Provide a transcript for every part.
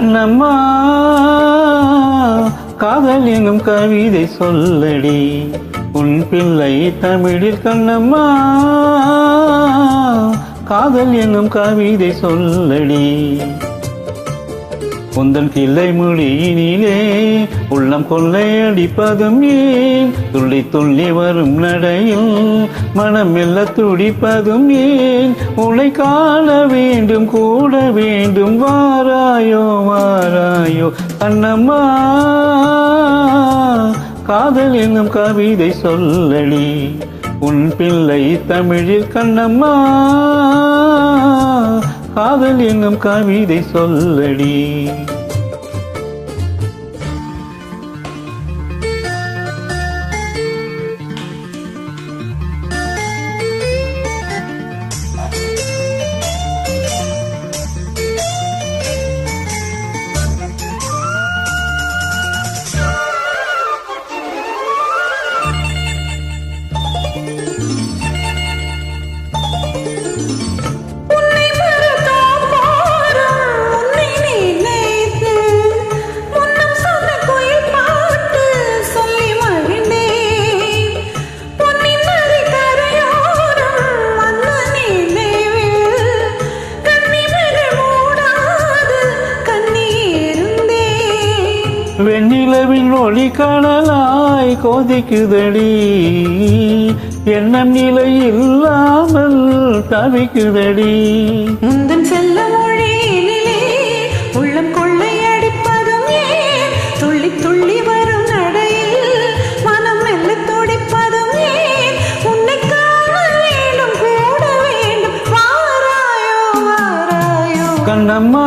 கண்ணம்மா காதல் எங்கும் கவிதை சொல்லடி. உன் பிள்ளை தமிழில் கண்ணம்மா காதல் எங்கும் கவிதை சொல்லடி. உந்தன் கிள்ளை மொழியினிலே உள்ளம் கொள்ளையடிப்பதும் ஏன்? துள்ளி துள்ளி வரும் நடையில் மனம் மெல்ல துடிப்பதும் ஏன்? உன்னை காண வேண்டும் கூட வேண்டும் வாராயோ வாராயோ அண்ணம்மா காதல் என்னும் கவிதை சொல்லடி உன் பிள்ளை தமிழில் கண்ணம்மா. காதல் எங்கும் கவிதை சொல்லடி. வெண்ணிலவின் ஒளி கடலாய் கொதிக்குதடி. எண்ணம் நிலை இல்லாமல் தவிக்குதடி. முந்தன் செல்ல மொழியினிலே உள்ளம் கொள்ளையடிப்பதும் ஏன்? துள்ளி துள்ளி வரும் நடையில் மனம் மெல்ல துடிப்பதும் ஏன்? உன்னை காண வேண்டும் கூட வேண்டும் வாராயோ வாராயோ. கண்ணம்மா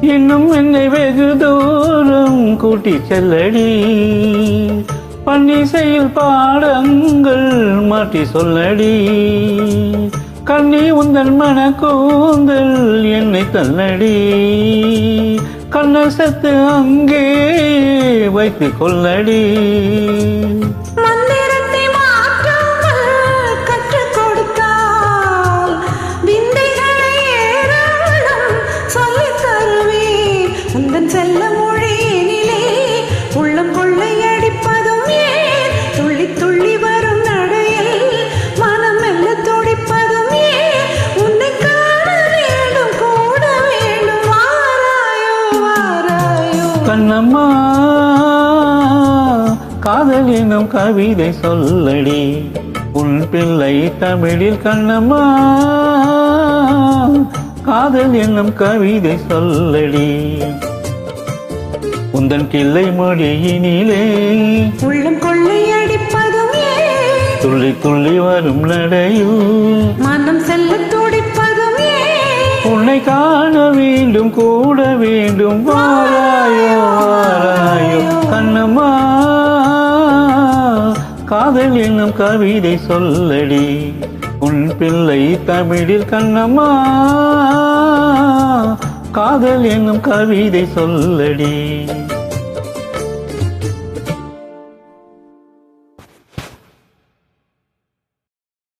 இன்னும் என்னை வெகு தூரம் கூட்டி செல்லடி. பன்னிசையில் பாடங்கள் மாற்றி சொல்லடி. கண்ணி உந்தன் மன கூந்தல் என்னை தள்ளடி. கண்ண சத்து அங்கே வைத்து கொள்ளடி. தருவேன் செல்ல மொழியினிலே உள்ளம் கொள்ளை அடிப்பதும் ஏன்? துள்ளி துள்ளி வரும் நடையில் மனம் மெல்ல துடிப்பதும் ஏன்? உன்னை காண வேண்டும் கூட வேண்டும் வாராயோ வாராயோ கண்ணம்மா காதல் எனும் கவிதை சொல்லடி. உன் பிள்ளை தமிழில் கண்ணம்மா காதல் என்னும் கவிதை சொல்லடி. உந்தன் கிள்ளை மொழியினிலே உள்ளம் கொள்ளையடிப்பதும் ஏன்? துள்ளி துள்ளி வரும் நடையும் மனம் செல்ல துடிப்பதும் உன்னை காண வேண்டும் கூட வேண்டும் வாராயோ வாராயோ. கண்ணம்மா காதல் என்னும் கவிதை சொல்லடி. உன் பிள்ளை தமிழில் கண்ணம்மா. காதல் என்னும் கவிதை சொல்லடி.